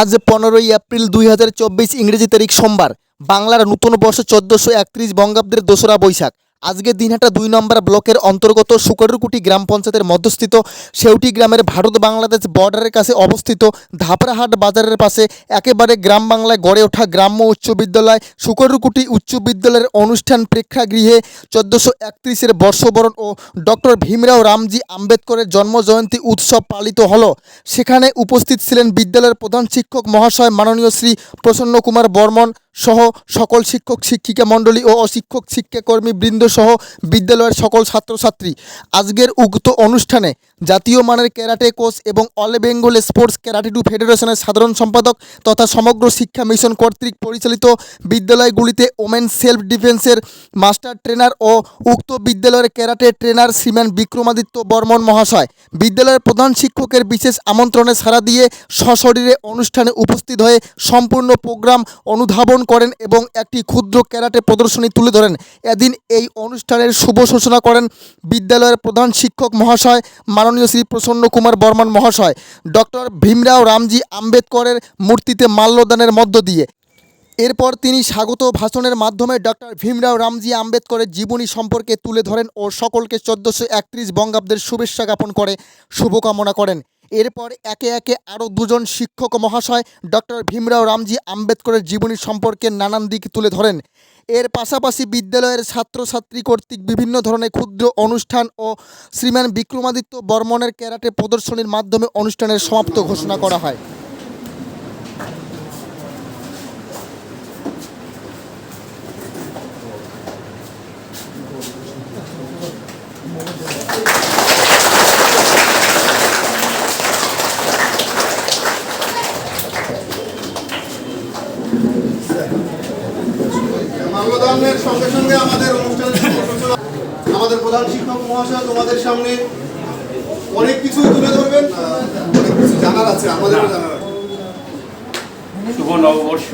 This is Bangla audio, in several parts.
আজ পনেরোই এপ্রিল দুই হাজার চব্বিশ ইংরেজি তারিখ সোমবার, বাংলার নতুন বর্ষ চোদ্দোশো একত্রিশ বঙ্গাব্দের দোসরা বৈশাখ। আজকে দিনহাটা দুই নম্বর ব্লকের অন্তর্গত সুকরুকুটি গ্রাম পঞ্চায়েতের মধ্যস্থিত সেউটি গ্রামের ভারত বাংলাদেশ বর্ডারের কাছে অবস্থিত ধাপরাহাট বাজারের পাশে একেবারে গ্রাম বাংলায় গড়ে ওঠা গ্রাম্য উচ্চ বিদ্যালয় সুকরুকুটি উচ্চ বিদ্যালয়ের অনুষ্ঠান প্রেক্ষাগৃহে চোদ্দোশো একত্রিশের বর্ষবরণ ও ডক্টর ভীমরাও রামজি আম্বেদকরের জন্মজয়ন্তী উৎসব পালিত হলো। সেখানে উপস্থিত ছিলেন বিদ্যালয়ের প্রধান শিক্ষক মহাশয় মাননীয় শ্রী প্রসন্ন কুমার বর্মন সহ সকল শিক্ষক, শিক্ষিকা মণ্ডলী ও অশিক্ষক, শিক্ষাকর্মী বৃন্দ সহ বিদ্যালয়ের সকল ছাত্রছাত্রী। আজকের উক্ত অনুষ্ঠানে জাতীয় মানের ক্যারাটে কোচ এবং all Bengal sports karate do ফেডারেশনের সাধারণ সম্পাদক তথা সমগ্র শিক্ষা মিশন কর্তৃক পরিচালিত বিদ্যালয়গুলিতে ওমেন সেলফ ডিফেন্সের মাস্টার ট্রেনার ও উক্ত বিদ্যালয়ের ক্যারাটে ট্রেনার শ্রীমান বিক্রমাদিত্য বর্মন মহাশয়। বিদ্যালয়ের প্রধান শিক্ষকের বিশেষ আমন্ত্রণে সাড়া দিয়ে সশরীরে অনুষ্ঠানে উপস্থিত হয়ে সম্পূর্ণ প্রোগ্রাম অনুধাবন করেন এবং একটি ক্ষুদ্র ক্যারাটে প্রদর্শনী তুলে ধরেন। এদিন এই অনুষ্ঠানের শুভ সূচনা করেন বিদ্যালয়ের প্রধান শিক্ষক মহাশয় মাননীয় শ্রী প্রসন্ন কুমার বর্মন মহাশয়। ডক্টর ভীমরাও রামজি আম্বেদকরের মূর্তিতে মাল্যদানের মধ্য দিয়ে। এরপর তিনি স্বাগত ভাষণের মাধ্যমে ডক্টর ভীমরাও রামজি আম্বেদকরের জীবনী সম্পর্কে তুলে ধরেন ও সকলকে চোদ্দোশো একত্রিশ বঙ্গাব্দের শুভেচ্ছা জ্ঞাপন করে, শুভকামনা করেন। এরপর একে একে আরও দুজন শিক্ষক মহাশয় ডক্টর ভীমরাও রামজি আম্বেদকরের জীবনী সম্পর্কে নানান দিক তুলে ধরেন। এর পাশাপাশি বিদ্যালয়ের ছাত্রছাত্রী কর্তৃক বিভিন্ন ধরনের ক্ষুদ্র অনুষ্ঠান ও শ্রীমান বিক্রমাদিত্য বর্মনের ক্যারাটে প্রদর্শনীর মাধ্যমে অনুষ্ঠানের সমাপ্ত ঘোষণা করা হয়। মাল্যদানের সঙ্গে সঙ্গে আমাদের অনুষ্ঠানের আমাদের প্রধান শিক্ষক মহাশয় তোমাদের সামনে অনেক কিছু তুলে ধরবেন অনেক কিছু জানার আছে আমাদেরও জানার আছে। শুভ নববর্ষ।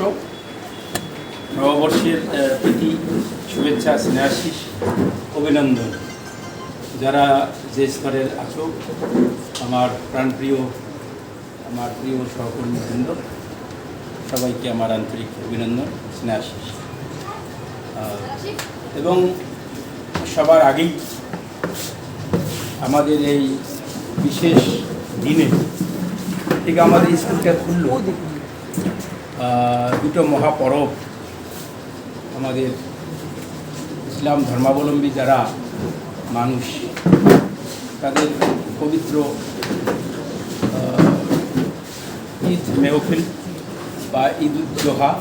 নববর্ষের প্রীতি শুভেচ্ছা স্নেহাশিস অভিনন্দন। যারা যে স্তরের আছো আমার প্রাণপ্রিয় আমার প্রিয় সহকর্মীবৃন্দ সবাইকে আমার আন্তরিক অভিনন্দন স্নেহাশিস। এবং সবার আগেই আমাদের এই বিশেষ দিনে ঠিক আমাদের স্কুলটা খুলল। দুটো মহাপরব আমাদের ইসলাম ধর্মাবলম্বী যারা মানুষ, তাদের পবিত্র ঈদ মেহফিল বা ঈদ উদ্জোহা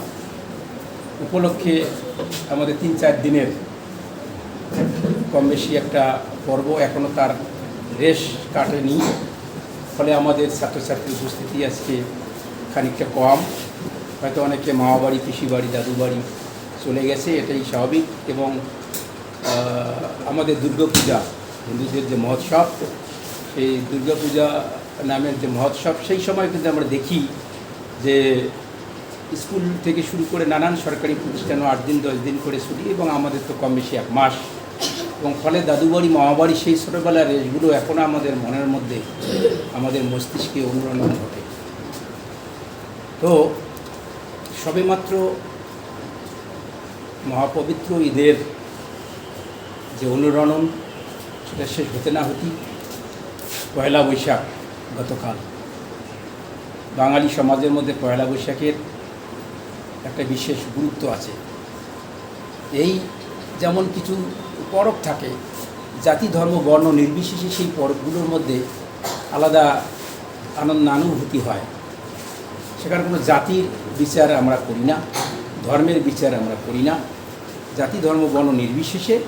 উপলক্ষে আমাদের তিন চার দিনের কম বেশি একটা পর্ব এখনও তার রেশ কাটেনি। ফলে আমাদের ছাত্রছাত্রীর উপস্থিতি আজকে খানিকটা কম। হয়তো অনেকে মামা বাড়ি পিসি বাড়ি দাদু বাড়ি চলে গেছে, এটাই স্বাভাবিক এবং আমাদের দুর্গাপূজা, হিন্দুদের যে মহোৎসব, সেই দুর্গাপূজা নামের যে মহোৎসব, সেই সময় কিন্তু আমরা দেখি যে স্কুল থেকে শুরু করে নানান সরকারি প্রতিষ্ঠানও আট দিন, দশ দিন করে ছুটি এবং আমাদের তো কম বেশি এক মাস। এবং ফলে দাদুবাড়ি, মামাবাড়ি সেই ছোটোবেলার রেসগুলো এখনও আমাদের মনের মধ্যে, আমাদের মস্তিষ্কে অনুরণন ঘটে। তো সবেমাত্র মহাপবিত্র ঈদের যে অনুরণন, সেটা শেষ হতে না হতেই পয়লা বৈশাখ গতকাল। বাঙালি সমাজের মধ্যে পয়লা বৈশাখের একটা বিশেষ গুরুত্ব আছে। এই যেমন কিছু পরব থাকে, জাতি, ধর্ম, বর্ণ নির্বিশেষে সেই পরবগুলোর মধ্যে আলাদা আনন্দানুভূতি হয়। সেখানে কোনো জাতির বিচার আমরা করি না, ধর্মের বিচার আমরা করি না। জাতি, ধর্ম, বর্ণ নির্বিশেষে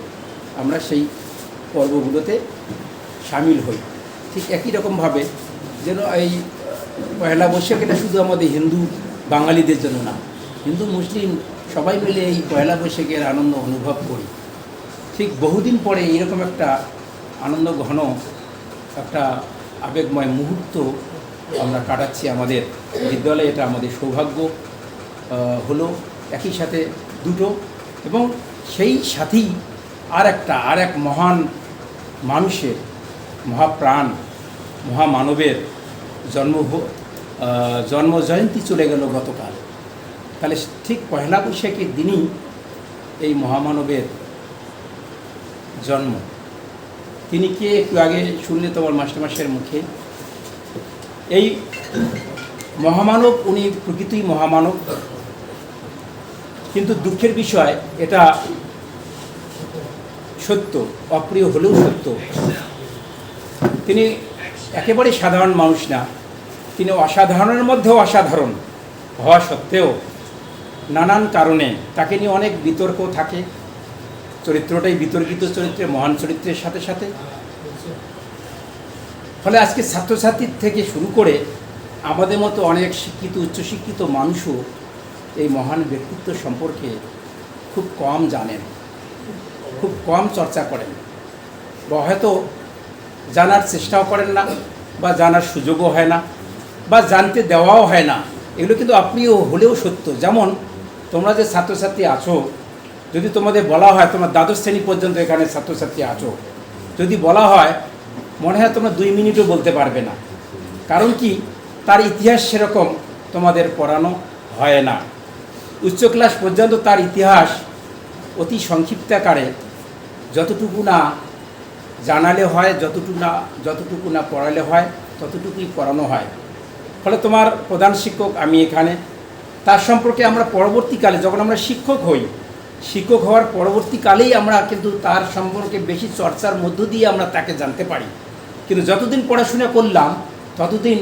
আমরা সেই পর্বগুলোতে সামিল হই। ঠিক একই রকমভাবে যেন এই পয়লা বৈশাখ এটা শুধু আমাদের হিন্দু বাঙালিদের জন্য না হিন্দু মুসলিম সবাই মিলে এই পয়লা বৈশাখের আনন্দ অনুভব করি। ঠিক বহুদিন পরে এরকম একটা আনন্দ ঘন একটা আবেগময় মুহূর্ত আমরা কাটাচ্ছি আমাদের বিদ্যালয়ে এটা আমাদের সৌভাগ্য হলো একই সাথে দুটো এবং সেই সাথেই আর একটা আর এক মহান মানুষের মহাপ্রাণ মহামানবের জন্ম হ- আহ, জন্ম জয়ন্তী চলে গেল গতকাল। তাহলে ঠিক পয়লা বৈশাখের দিনই এই মহামানবের জন্ম। তিনি কে একটু আগে শুনলে তোমার মাস্টারমাসের মুখে? এই মহামানব, উনি প্রকৃতই মহামানব। কিন্তু দুঃখের বিষয়, এটা সত্য, অপ্রিয় হলেও সত্য। তিনি একেবারে সাধারণ মানুষ না। তিনি অসাধারণের মধ্যেও অসাধারণ। হওয়া সত্ত্বেও নানান কারণে তাকে নিয়ে অনেক বিতর্ক থাকে। চরিত্রটাই বিতর্কিত চরিত্রে, মহান চরিত্রের সাথে সাথে। ফলে আজকে ছাত্রছাত্রীর থেকে শুরু করে আমাদের মতো অনেক শিক্ষিত, উচ্চশিক্ষিত মানুষও এই মহান ব্যক্তিত্ব সম্পর্কে খুব কম জানেন, খুব কম চর্চা করেন বা হয়তো জানার চেষ্টাও করেন না বা জানার সুযোগও হয় না বা জানতে দেওয়াও হয় না। এগুলো কিন্তু আপনিও হলেও সত্য। যেমন তোমরা যে ছাত্রছাত্রী আছো, যদি তোমাদের বলা হয় তোমার দ্বাদশ শ্রেণি পর্যন্ত এখানে ছাত্রছাত্রী আছো, যদি বলা হয় মনে হয় তোমরা দুই মিনিটও বলতে পারবে না। কারণ কি? তার ইতিহাস সেরকম তোমাদের পড়ানো হয় না। উচ্চ ক্লাস পর্যন্ত তার ইতিহাস অতি সংক্ষিপ্ত আকারে যতটুকু না জানালে হয়, যতটুকু না যতটুকু না পড়ালে হয়, ততটুকুই পড়ানো হয়। ফলে তোমার প্রধান শিক্ষক আমি এখানে তার সম্পর্কে আমরা পরবর্তীকালে, যখন আমরা শিক্ষক হই, শিক্ষক হওয়ার পরবর্তীকালেই আমরা কিন্তু তার সম্পর্কে বেশি চর্চার মধ্য দিয়ে আমরা তাকে জানতে পারি। কিন্তু যতদিন পড়াশোনা করলাম, ততদিন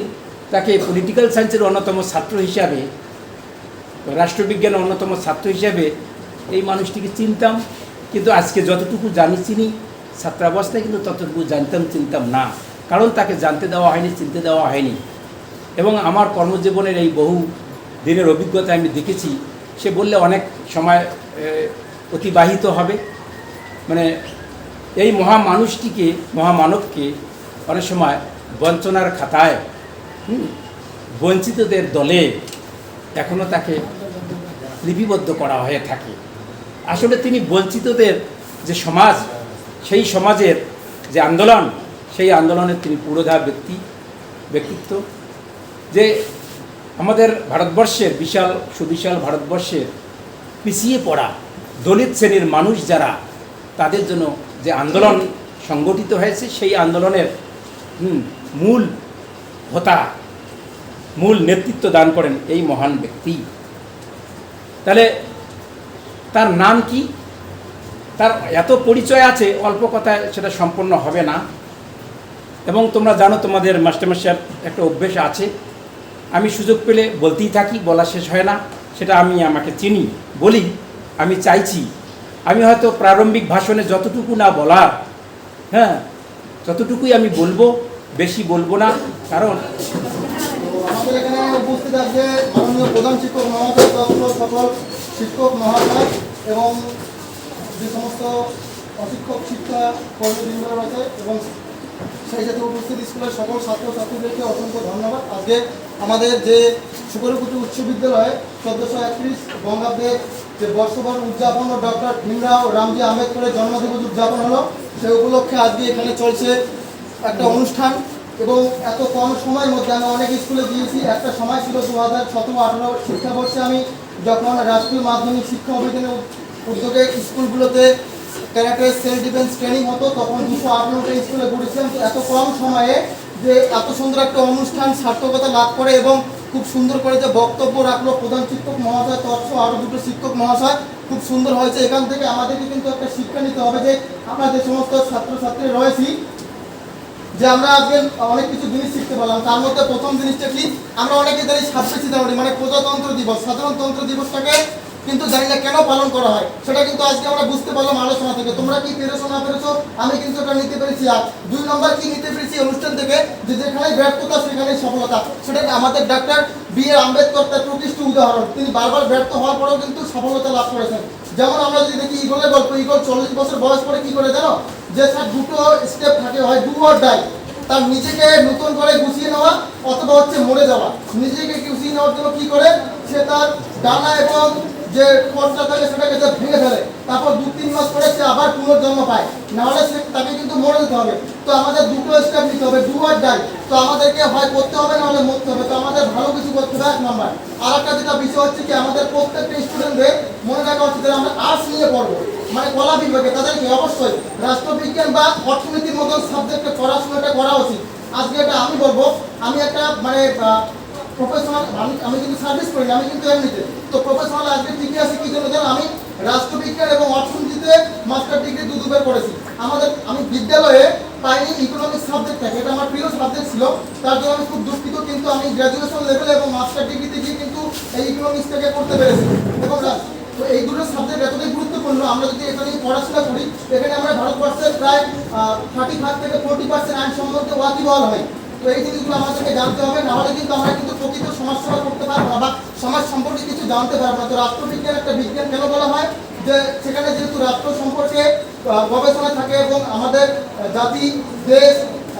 তাকে পলিটিক্যাল সায়েন্সের অন্যতম ছাত্র হিসাবে রাষ্ট্রবিজ্ঞানের অন্যতম ছাত্র হিসাবে এই মানুষটিকে চিনতাম। কিন্তু আজকে যতটুকু জানি, চিনি, ছাত্রাবস্থায় কিন্তু ততটুকু জানতাম, চিনতাম না। কারণ তাকে জানতে দেওয়া হয়নি, চিনতে দেওয়া হয়নি। এবং আমার কর্মজীবনের এই বহু দিনের অভিজ্ঞতা আমি দেখেছি। সে বললে অনেক সময় অতিবাহিত হবে। মানে এই মহা মানুষটিকে মহামানবকে অনেক সময় বঞ্চনার খাতায় বঞ্চিতদের দলে এখনও তাকে লিপিবদ্ধ করা হয়ে থাকে। আসলে তিনি বঞ্চিতদের যে সমাজ, সেই সমাজের যে আন্দোলন, সেই আন্দোলনের তিনি পুরোধা ব্যক্তি, ব্যক্তিত্ব। যে আমাদের ভারতবর্ষের বিশাল, সুবিশাল ভারতবর্ষের পিছিয়ে পড়া দলিত শ্রেণির মানুষ যারা, তাদের জন্য যে আন্দোলন সংগঠিত হয়েছে, সেই আন্দোলনের মূল হোতা, মূল নেতৃত্ব দান করেন এই মহান ব্যক্তি। তাহলে তার নাম কি? তার এত পরিচয় আছে, অল্প কথায় সেটা সম্পন্ন হবে না। এবং তোমরা জানো তোমাদের মাস্টারমাস্টার একটা অভ্যেস আছে আমি সুযোগ পেলে বলতেই থাকি, বলা শেষ হয় না। সেটা আমি আমাকে চিনি, বলি, আমি চাইছি। আমি হয়তো প্রারম্ভিক ভাষণে যতটুকু না বলার হ্যাঁ ততটুকুই আমি বলব, বেশি বলব না, কারণ এখানে উপস্থিত আছে প্রধান শিক্ষক মহাশয় সকল শিক্ষক এবং যে সমস্ত অশিক্ষক, শিক্ষা রয়েছে এবং সেই সাথে উপস্থিত স্কুলের সকল ছাত্রছাত্রীদেরকে অসংখ্য ধন্যবাদ। আজকে আমাদের যে সুকরকুটি উচ্চ বিদ্যালয়ে চোদ্দোশো একত্রিশ বঙ্গাব্দের যে বর্ষবরণ উদযাপন ডক্টর ভীমরাও রামজি আম্বেদকরের জন্মদিবস উদযাপন হলো, সেই উপলক্ষে আজকে এখানে চলছে একটা অনুষ্ঠান এবং এত কম সময়ের মধ্যে আমি অনেক স্কুলে দিয়েছি একটা সময় ছিল দু হাজার সতেরো আঠারো শিক্ষাবর্ষে আমি যখন রাষ্ট্রীয় মাধ্যমিক শিক্ষা অভিযানের উদ্যোগে স্কুলগুলোতে ক্যারাটে সেলফ ডিফেন্স ট্রেনিং হতো, তখন দুশো আঠারোটা স্কুলে ঘুরেছিলাম। এত কম সময়ে যে এত সুন্দর একটা অনুষ্ঠান সার্থকতা লাভ করে এবং খুব সুন্দর করে যে বক্তব্য রাখল প্রধান শিক্ষক মহাশয় তৎস আরও দুটো শিক্ষক মহাশয়, খুব সুন্দর হয়েছে। এখান থেকে আমাদেরকে কিন্তু একটা শিক্ষা নিতে হবে যে আমরা যে সমস্ত ছাত্রছাত্রী রয়েছি, যে আমরা আজকে অনেক কিছু জিনিস শিখতে পারলাম। তার মধ্যে প্রথম জিনিসটা কি? আমরা অনেকে জানি ছাব্বিশে জানুয়ারি মানে প্রজাতন্ত্র দিবস। সাধারণতন্ত্র দিবসটাকে কিন্তু জানি না কেন পালন করা হয়। সেটা কিন্তু আজকে আমরা বুঝতে পারলাম আলোচনা থেকে। তোমরা কি পেরেছ না পেরেছ? আমি কিন্তু এটা নিতে পেরেছি। আর দুই নম্বর কি নিতে পেরেছি অনুষ্ঠান থেকে? যে যেখানে ব্যর্থতা সেখানে সফলতা। সেটা আমাদের ডাক্তার বি আর আম্বেদকর তার প্রতিষ্ঠিত উদাহরণ। তিনি বারবার ব্যর্থ হওয়ার পরেও কিন্তু সফলতা লাভ করেছেন। যেমন আমরা যদি দেখি ইগলের গল্প ইগল চল্লিশ বছর বয়স পরে কি করে জানো? যে স্যার দুটো স্টেপ থাকে, হয় ডু অর ডাই তার নিজেকে নতুন করে গুছিয়ে নেওয়া অথবা হচ্ছে মরে যাওয়া। নিজেকে গুছিয়ে নেওয়ার জন্য কি করে? সে তার ডানা এবং যে কোর্সটা থাকে সেটাকে যে ভেঙে ফেলে। তারপর দু তিন মাস পরে সে আবার পুনর্জন্ম পায়। নাহলে সে তাকে কিন্তু মরে যেতে হবে। তো আমাদের দুটো স্টেপ নিতে হবে ডু আর ডাই তো আমাদেরকে হয় করতে হবে, নাহলে মরতে হবে। তো আমাদের ভালো কিছু করতে হবে, এক নাম্বার আর একটা যেটা বিষয় হচ্ছে কি, আমাদের প্রত্যেকটা স্টুডেন্টদের মনে রাখা যে আমরা আর্টস নিয়ে পড়ব। মানে কলা বিভাগে, তাদেরকে অবশ্যই রাষ্ট্রবিজ্ঞান বা অর্থনীতির মতন সাবজেক্টে পড়াশোনাটা করা উচিত। আজকে এটা আমি বলব, আমি একটা মানে প্রফেশনাল আমি আমি কিন্তু সার্ভিস করি আমি কিন্তু এমনিতে। তো প্রফেশনাল আজকে টিকে আছি, কি জন্য জানো আমি রাষ্ট্রবিজ্ঞান এবং অর্থনীতিতে মাস্টার ডিগ্রি দু দুবার করেছি। আমাদের, আমি বিদ্যালয়ে পাইনি ইকোনমিক্স সাবজেক্ট থাকে, এটা আমার প্রিয় সাবজেক্ট ছিল। তার জন্য আমি খুব দুঃখিত, কিন্তু আমি গ্র্যাজুয়েশন লেভেলে এবং মাস্টার ডিগ্রিতে গিয়ে কিন্তু এই ইকোনমিক্সটাকে করতে পেরেছি। এবং তো এই দুটো সাবজেক্ট এতটাই গুরুত্বপূর্ণ, আমরা যদি এখানে পড়াশোনা করি, এখানে আমরা ভারতবর্ষের প্রায় থার্টি ফাইভ থেকে ফোর্টি পার্সেন্ট আইন সম্বন্ধে ওয়াকিবহাল হয়। তো এই জিনিসগুলো আমাদেরকে জানতে হবে, নাহলে কিন্তু আমরা কিন্তু প্রকৃত সমাজ সেবা করতে পারব না বা সমাজ সম্পর্কে কিছু জানতে পারব না। তো রাষ্ট্রবিজ্ঞান একটা বিজ্ঞান কেন বলা হয়? যে সেখানে যেহেতু রাষ্ট্র সম্পর্কে গবেষণা থাকে এবং আমাদের জাতি, দেশ,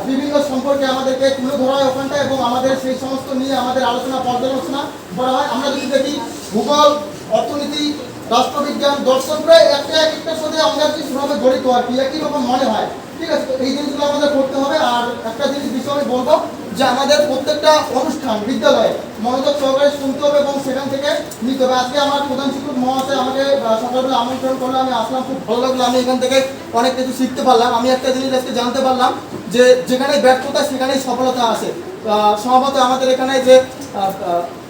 বিভিন্ন সম্পর্কে আমাদেরকে তুলে ধরা হয় ওখানটায় এবং আমাদের সেই সমস্ত নিয়ে আমাদের আলোচনা, পর্যালোচনা করা হয়। আমরা যদি দেখি, ভূগোল, অর্থনীতি, রাষ্ট্রবিজ্ঞান, দর্শন, প্রায় একটা এক একটার সাথে আমরা কিছুভাবে জড়িত আর কি একই রকম মনে হয়? ঠিক আছে এই জিনিসগুলো আমাদের করতে হবে। আর একটা জিনিস বিষয় আমি বলব যে আমাদের প্রত্যেকটা অনুষ্ঠান, বিদ্যালয়ে মনোযোগ সহকারে শুনতে হবে এবং সেখান থেকে নিতে হবে। আজকে আমার প্রধান শিক্ষক মহাশয় আমাকে সকালবেলা আমন্ত্রণ করল, আমি আসলাম, খুব ভালো লাগল, আমি এখান থেকে অনেক কিছু শিখতে পারলাম। আমি একটা জিনিস আজকে জানতে পারলাম যে যেখানে ব্যর্থতা, সেখানেই সফলতা আসে সম্ভবত আমাদের এখানে যে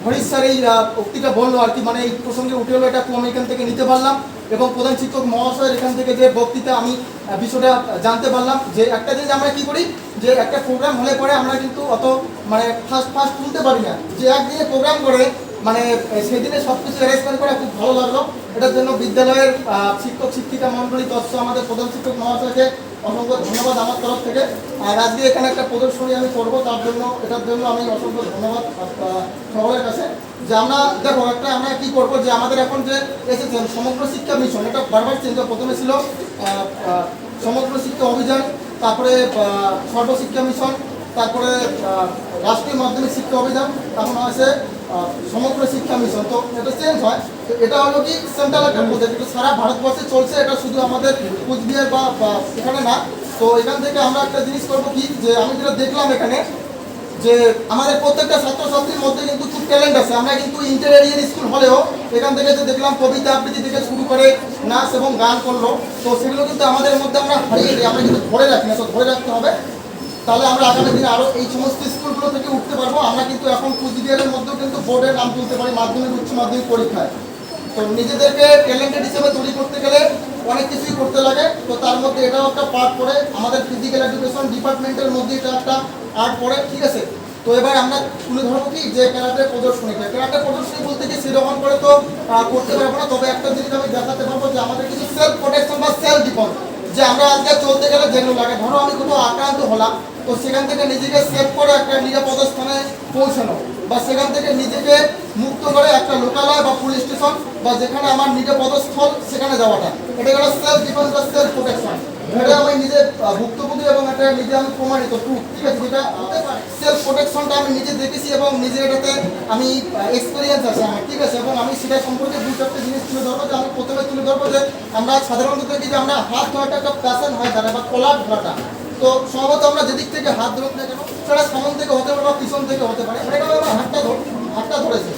হরিশ স্যার এই উক্তিটা বলল আর কি মানে এই প্রসঙ্গে উঠে এলো, এটা আমি এখান থেকে নিতে পারলাম। এবং প্রধান শিক্ষক মহাশয়ের এখান থেকে যে বক্তৃতা আমি বিষয়টা জানতে পারলাম যে একটা জিনিস আমরা কি করি, যে একটা প্রোগ্রাম হলে পরে আমরা কিন্তু অত মানে ফার্স্ট ফার্স্ট তুলতে পারি না। যে একদিনে প্রোগ্রাম করে মানে সেদিনে সব কিছু অ্যারেঞ্জমেন্ট করে খুব ভালো লাগল। এটার জন্য বিদ্যালয়ের শিক্ষক, শিক্ষিকা মণ্ডলী তৎস আমাদের প্রধান শিক্ষক মহাশয়কে অসংখ্য ধন্যবাদ আমার তরফ থেকে। আর আজকে এখানে একটা প্রদর্শনী আমি করব, তার জন্য, এটার জন্য আমি অসংখ্য ধন্যবাদ সকলের কাছে। যে আমরা, দেখো, একটা আমরা কি করব যে আমাদের এখন যে এসেছেন, সমগ্র শিক্ষা মিশন এটা বারবার চেঞ্জ প্রথমে ছিল সমগ্র শিক্ষা অভিযান, তারপরে সর্বশিক্ষা মিশন তারপরে রাষ্ট্রীয় মাধ্যমিক শিক্ষা অভিযান, তখন হয়েছে সমগ্র শিক্ষা মিশন তো এটা চেঞ্জ হয়। তো এটা হলো কি সেন্ট্রাল একটা প্রজেক্ট এটা সারা ভারতবর্ষে চলছে, এটা শুধু আমাদের কুচবিহার বা এখানে না। তো এখান থেকে আমরা একটা জিনিস করব কি, যে আমি যেটা দেখলাম এখানে যে আমাদের প্রত্যেকটা ছাত্রছাত্রীর মধ্যে কিন্তু খুব ট্যালেন্ট আছে। আমরা কিন্তু ইন্টারমিডিয়েট স্কুল হলেও এখান থেকে যে দেখলাম কবিতা আবৃত্তি থেকে শুরু করে নাচ এবং গান করল, তো সেগুলো কিন্তু আমাদের মধ্যে আমরা হারিয়ে দিই, আমরা কিন্তু ধরে রাখি না। তো ধরে রাখতে হবে। তাহলে আমরা আগামী দিনে আরও এই সমস্ত স্কুলগুলো থেকে উঠতে পারব। আমরা কিন্তু এখন কুচবিহারের মধ্যেও কিন্তু বোর্ডের নাম তুলতে পারি মাধ্যমিক, উচ্চ মাধ্যমিক পরীক্ষায়। তো নিজেদেরকে ট্যালেন্টেড হিসেবে তৈরি করতে গেলে অনেক কিছুই করতে লাগে। তো তার মধ্যে এটাও একটা পার্ট করে আমাদের ফিজিক্যাল এডুকেশন ডিপার্টমেন্টের মধ্যে এটা একটা আর্ট পরে ঠিক আছে, তো এবার আমরা তুলে ধরবো কি যে ক্যারাটে প্রদর্শনীটা ক্যারাটে প্রদর্শনী বলতে কি সেরকম করে তো করতে পারব না, তবে একটা জিনিস আমি দেখাতে পারব যে আমাদের কিছু সেলফ প্রোটেকশন বা সেলফ ডিফেন্স যে আমরা আজকে চলতে গেলে যেগুলো লাগে। ধরো আমি কোনো আক্রান্ত হলাম তো সেখান থেকে নিজেকে সেভ করে একটা নিরাপদ স্থানে পৌঁছানো বা সেখান থেকে নিজেকে মুক্ত করে একটা লোকালয় বা পুলিশ স্টেশন বা যেখানে আমার নিরাপদ স্থল সেখানে যাওয়াটা। এটা হলো সেলফ ডিফেন্স বা সেলফ প্রোটেকশন এটা আমি নিজে ভুক্তভোগী এবং এটা নিজে আমি প্রমাণিত। proof, ঠিক আছে যেটা সেলফ প্রোটেকশনটা আমি নিজে দেখেছি এবং নিজে এটাতে আমি এক্সপিরিয়েন্স আছে আমার। ঠিক আছে এবং আমি সেটা সম্পর্কে দু চারটে জিনিস তুলে ধরবো যে আমি প্রথমে তুলে ধরবো যে আমরা সাধারণত দেখি যে আমরা হাত ধরাটা একটা প্যাশন হয় তারা বা কলার ধরাটা তো সম্ভবত আমরা যেদিক থেকে হাত ধরুক না কেন, সেটা সামন থেকে হতে পারে বা পিছন থেকে হতে পারে। এটা আমার হাতটা ধর হাতটা ধরেছে।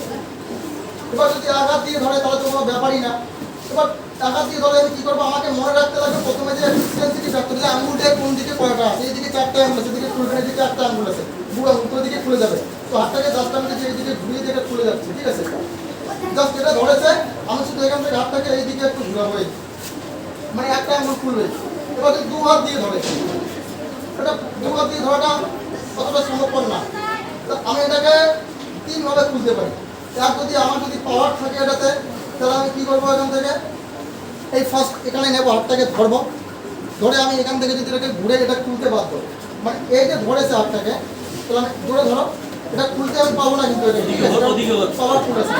এবার যদি আঘাত দিয়ে ধরে, তাহলে তো কোনো ব্যাপারই না। এবার আঘাত দিয়ে ধরে আমি কি করব? আমাকে মনে রাখতে লাগবে প্রথমে যে সেন্সিটিভ রাখতে হবে আঙুলটা কোন দিকে কয়টা আছে। এইদিকে চারটে আঙুল আছে, এদিকে খুলবে এদিকে চারটে আঙুল আছে। বুড়ো উল্টো দিকে খুলে যাবে। তো হাতটাকে জাস্ট আমি যে এইদিকে ঘুরিয়ে দিকে খুলে যাচ্ছে, ঠিক আছে? জাস্ট এটা ধরেছে, আমি শুধু এখান থেকে হাতটাকে এইদিকে একটু ঘুরাবো। মানে একটা আঙুল খুলবে। এবার দু হাত দিয়ে ধরে এটা দু দিয়ে ধরাটা অতটা সম্ভবপর না। তো আমি এটাকে তিনভাবে খুলতে পারি। আর যদি আমার যদি পাওয়ার থাকে এটাতে তাহলে আমি কী করব এখান থেকে? এই ফার্স্ট এখানে নেব হাতটাকে ধরবো। ধরে আমি এখান থেকে যদি এটাকে ঘুরে এটা খুলতে বাধ্য। মানে এই যে ধরেছে হাতটাকে তাহলে আমি ধরে ধরো এটা খুলতে আমি পাবো না কিন্তু পাওয়ার খুলেছে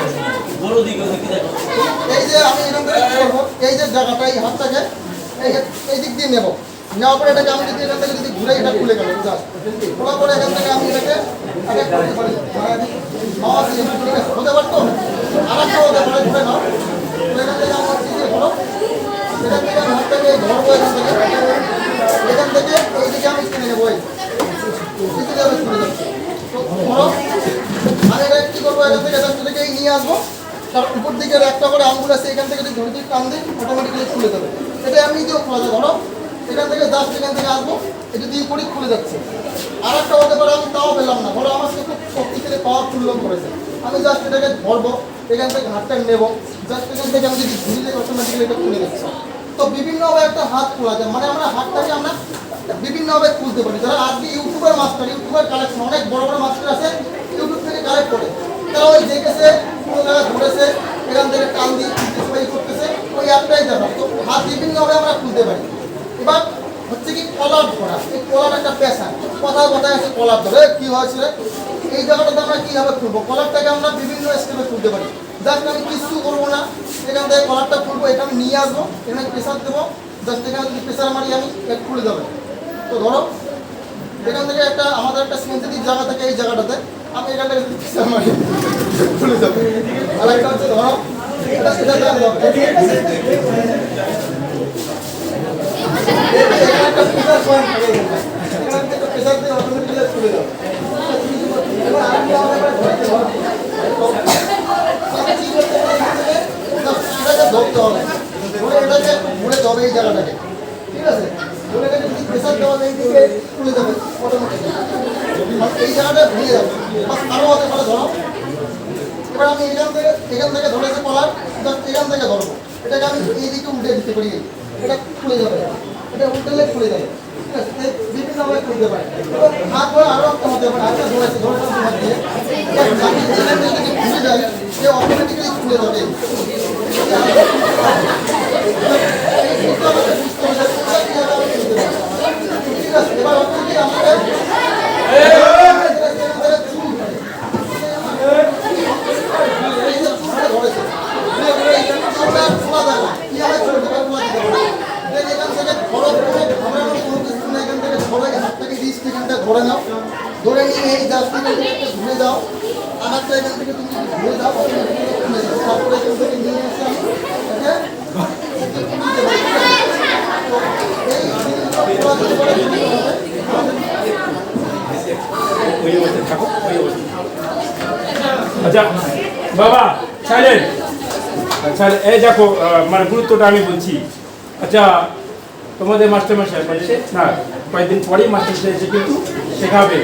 এই যে আমি এখান থেকে এই যে জায়গাটা এই হাতটাকে এই দিক দিয়ে নেব। নেওয়ার পরে এটাকে আমি যদি এখান থেকে যদি ঘুরে এটা খুলে গেল জাস্ট খোলার পরে এখান থেকে আমি এটাকে হতে পারতো আর একটা ঘুরে নাও। এখান থেকে আমি হচ্ছে যে এখান থেকে। এখান থেকে ওইদিকে আমি কিনে নেব, এই। কিনে যাবে ধরো আর এটা কী করব? এখান থেকে এখান থেকে নিয়ে আসব। তার উপর দিকে একটা করে আঙ্গুল আছে, এখান থেকে যদি ধরে দিই, টান দিই অটোমেটিক্যালি খুলে যাবে এটা এমনিতেও খোলা যায়, ধরো। এখান থেকে জাস্ট এখান থেকে আসব, এটা দিয়ে করি, খুলে যাচ্ছে। আর একটা হতে পারে, আমি তাও পেলাম না। ধরো আমার খুব শক্তিশালী পাওয়ারফুল লোক করেছে। আমি জাস্ট এটাকে ধরবো, এখান থেকে হাতটা নেব। জাস্ট এখান থেকে আমি যদি ঘুরিয়ে অটোমেটিক্যালি এটা খুলে যাচ্ছে। তো বিভিন্নভাবে একটা হাত খোলা যায়। মানে আমরা হাতটাকে আমরা বিভিন্নভাবে খুলতে পারি। যারা আজকে ইউটিউবের মাস্টার, ইউটিউবের কালেকশন অনেক বড় বড় মাস্টার আছে, ইউটিউব থেকে কালেক্ট করে। তারা ওই দেখেছে, কোনো জায়গায় ঘুরেছে এখান থেকে টান দিয়ে করতেছে, ওই একটাই দেখা তো হাত বিভিন্নভাবে আমরা খুলতে পারি। এবার হচ্ছে কি কলার ধরা এই কলার একটা পেশা কথা কথায় আছে কলার ধরে কি হয়েছে রে? এই জায়গাটাতে আমরা কীভাবে খুলবো কলারটাকে আমরা বিভিন্ন স্টেপে খুলতে পারি জাস্ট আমি কিচ্ছু করব না এখান থেকে কলারটা খুলবো এটা আমি নিয়ে আসব এখানে প্রেশার দেবো জাস্ট এখানে যদি প্রেশার মারি আমি খুলে যাবে তো ধরো এখান থেকে একটা আমাদের একটা সেন্সিটিভ জায়গা থাকে এই জায়গাটাতে আমি এখান থেকে প্রেশার মারি খুলে যাবে আর একটা হচ্ছে ধরো এটা সেটা ঘুরে যাবে এই জায়গাটাকে ঠিক আছে ধরে প্রেশার দেওয়া যায় যাবে অটোমেটিক্যালি এই জায়গাটা ভেঙে যাবে বাস আরও হতে পারে ধরো এবার আমি এখান থেকে এখান থেকে ধরেছে কলার এখান থেকে ধরবো এটাকে আমি এইদিকে উল্টে দিতে পারি। এটা খুলে যাবে। এটা উল্টালে খুলে যাবে। ঠিক আছে পারে এবার হাত ধরে আরও একটা হতে পারে হাতটা ধরেছে ধরেছে হাত দিয়ে যাবে। ঠিক আছে এই যে চুলটা ধরেছে, ঘুরে ঘুরে এই চুলটা আর খোলা যায় না। কীভাবে খুলতে পারব খোলা দিতে পারব না। দেন এখান থেকে ধরো, কোনো ঘাবড়ানোর কোনো কিছু নেই, এখান থেকে ধরো, এই হাতটাকে wrist এখানটা ধরে নাও। ধরে নিয়ে এই জাস্ট এখান একটু ঘুরে যাও আর হাতটা এখান থেকে তুমি ঘুরে যাবে। তারপরে এখান নিয়ে এসে আমি? তো আচ্ছা বাবা এই দেখো মানে গুরুত্বটা আমি বলছি আচ্ছা তোমাদের মাস্টার মাস্টার না কয়েকদিন পরেই মাস্টার এসে কিন্তু শেখাবে।